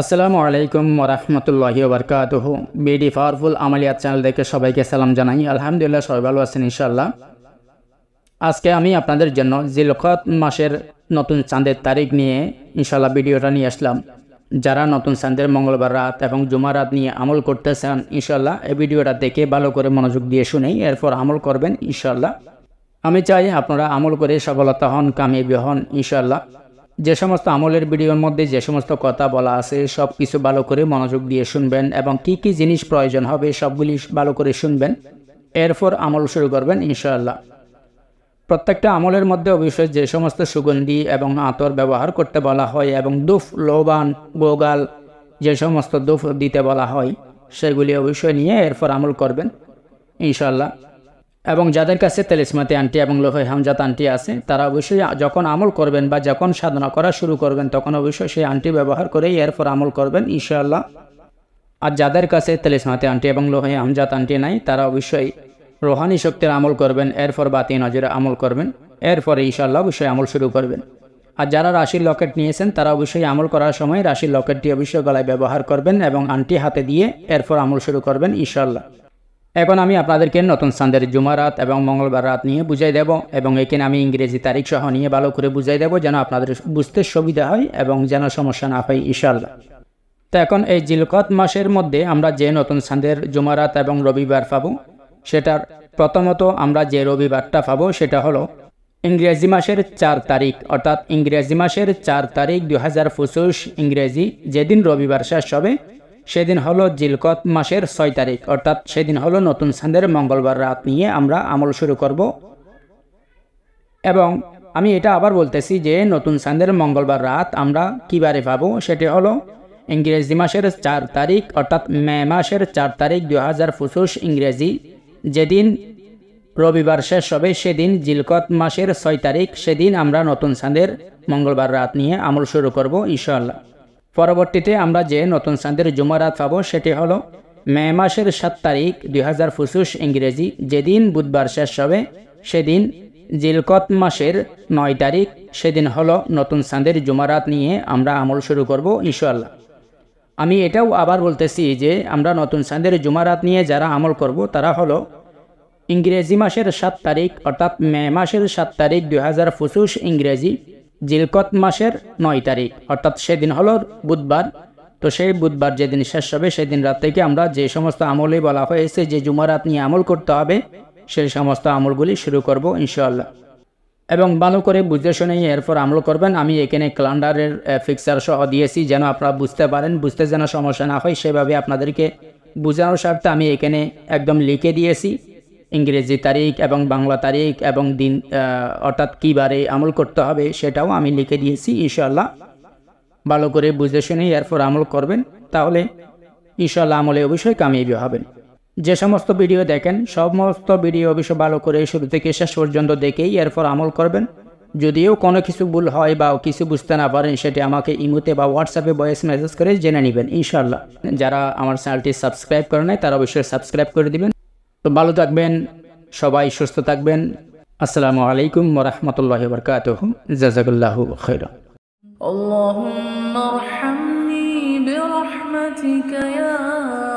আসসালামু আলাইকুম ওরহমতুল্লাহি ওবরকাতহ বিডি পাওয়ারফুল আমালিয়াত চ্যানেল দেখে সবাইকে সালাম জানাই। আলহামদুলিল্লাহ সবাই ভালো আছেন ইনশাল্লাহ আজকে আমি আপনাদের জন্য জিলখত মাসের নতুন চাঁদের তারিখ নিয়ে ইনশাল্লাহ ভিডিওটা নিয়ে আসলাম। যারা নতুন চাঁদের মঙ্গলবার রাত এবং জুমা রাত নিয়ে আমল করতেছেন ইনশাল্লাহ এই ভিডিওটা দেখে ভালো করে মনোযোগ দিয়ে শুনেই এরপর আমল করবেন ইনশাল্লাহ আমি চাই আপনারা আমল করে সফলতা হন, কামিয়াবি হন ইনশাল্লাহ যে সমস্ত আমলের ভিডিওর মধ্যে যে সমস্ত কথা বলা আছে, সব কিছু ভালো করে মনোযোগ দিয়ে শুনবেন এবং কি কি জিনিস প্রয়োজন হবে সবগুলি ভালো করে শুনবেন। এরপর আমল শুরু করবেন ইনশাআল্লাহ। প্রত্যেকটা আমলের মধ্যে অবশ্যই যে সমস্ত সুগন্ধি এবং আতর ব্যবহার করতে বলা হয় এবং দুফ, লোবান, গোগাল যে সমস্ত দুফ দিতে বলা হয়, সেগুলি অবশ্যই নিয়ে এরপর আমল করবেন ইনশাআল্লাহ। এবং যাদের কাছে তেলিসমাতি আন্টি এবং লোহে হামজাত আন্টি আছে, তারা অবশ্যই যখন আমল করবেন বা যখন সাধনা করা শুরু করবেন, তখন অবশ্যই সেই আন্টি ব্যবহার করেই এরপর আমল করবেন, ইনশাআল্লাহ। আর যাদের কাছে তেলিসমাতি আন্টি এবং লোহে হামজাত আন্টি নাই, তারা অবশ্যই রোহানি শক্তির আমল করবেন, এরপর বাতি নজরে আমল করবেন, এরপরে ইনশাআল্লাহ অবশ্যই আমল শুরু করবেন। আর যারা রাশির লকেট নিয়েছেন, তারা অবশ্যই আমল করার সময় রাশির লকেটটি অবশ্যই গলায় ব্যবহার করবেন এবং আন্টি হাতে দিয়ে এরপর আমল শুরু করবেন, ইনশাআল্লাহ। এখন আমি আপনাদেরকে নতুন চাঁদের জুমা রাত এবং মঙ্গলবার রাত নিয়ে বুঝাই দেব এবং এখানে আমি ইংরেজি তারিখ সহ নিয়ে ভালো করে বুঝাই দেব যেন আপনাদের বুঝতে সুবিধা হয় এবং যেন সমস্যা না হয় ইনশাল্লাহ তো এখন এই জিলকত মাসের মধ্যে আমরা যে নতুন চাঁদের জুমা রাত এবং রবিবার পাবো, সেটার প্রথমত আমরা যে রবিবারটা পাবো সেটা হলো ইংরেজি মাসের চার তারিখ, অর্থাৎ ইংরেজি মাসের চার তারিখ দু হাজার পঁচিশ ইংরেজি, যেদিন রবিবার শেষ হবে সেদিন হলো জিলকত মাসের ছয় তারিখ, অর্থাৎ সেদিন হলো নতুন সান্দের মঙ্গলবার রাত নিয়ে আমরা আমল শুরু করব। এবং আমি এটা আবার বলতেছি যে নতুন সান্দের মঙ্গলবার রাত আমরা কিবারে পাবো? সেটি হলো ইংরেজি মাসের চার তারিখ, অর্থাৎ মে মাসের চার তারিখ দু হাজার পঁচিশ ইংরেজি। যেদিন রবিবার শেষ হবে, সেদিন জিলকত মাসের ছয় তারিখ, সেদিন আমরা নতুন সান্দের মঙ্গলবার রাত নিয়ে আমল শুরু করব, ইনশাআল্লাহ। পরবর্তীতে আমরা যে নতুন চাঁদের জুমারাত পাবো সেটি হলো মে মাসের সাত তারিখ দুই হাজার পঁচিশ ইংরেজি, যেদিন বুধবার শেষ হবে, সেদিন জিলকত মাসের নয় তারিখ, সেদিন হলো নতুন চাঁদের জুমারাত নিয়ে আমরা আমল শুরু করব ইনশাল্লাহ আমি এটাও আবার বলতেছি যে আমরা নতুন চাঁদের জুমারাত নিয়ে যারা আমল করব, তারা হলো ইংরেজি মাসের সাত তারিখ, অর্থাৎ মে মাসের সাত তারিখ দুই হাজার পঁচিশ ইংরেজি জিলকত মাসের নয় তারিখ, অর্থাৎ সেদিন হলো বুধবার। তো সেই বুধবার যেদিন শেষ হবে, সেদিন রাত থেকে আমরা যে সমস্ত আমলে বলা হয়েছে, যে জুমারাত নিয়ে আমল করতে হবে, সেই সমস্ত আমলগুলি শুরু করব ইনশাল্লাহ এবং ভালো করে বুঝতে শুনে এরপর আমল করবেন। আমি এখানে ক্যালেন্ডারের ফিক্সার সহ দিয়েছি, যেন আপনারা বুঝতে পারেন। বুঝতে যেন সমস্যা না হয়, সেভাবে আপনাদেরকে বোঝানোর স্বার্থে আমি এখানে একদম লিখে দিয়েছি। ইংরেজি তারিখ এবং বাংলা তারিখ এবং দিন অর্থাৎ কী বারে আমল করতে হবে সেটাও আমি লিখে দিয়েছি ইনশাল্লাহ ভালো করে বুঝে শুনে এরপর আমল করবেন, তাহলে ইনশাল্লাহ আমলে অবশ্যই কামিয়াবি হবেন। যে সমস্ত ভিডিও দেখেন, সমস্ত ভিডিও অবশ্য ভালো করে শুরু থেকে শেষ পর্যন্ত দেখেই এরপর আমল করবেন। যদিও কোনো কিছু ভুল হয় বা কিছু বুঝতে না পারেন, সেটি আমাকে ইমোতে বা হোয়াটসঅ্যাপে ভয়েস মেসেজ করে জেনে নেবেন ইনশাল্লাহ যারা আমার চ্যানেলটি সাবস্ক্রাইব করে নেয় তারা অবশ্যই সাবস্ক্রাইব করে দিবেন। তো ভালো থাকবেন সবাই সুস্থ থাকবেন আসসালামু আলাইকুম ওরহমতুল্লাহ বরকাত জাজাকুল্লাহ খৈর اللهم ارحمني برحمتك يا أرحم الراحمين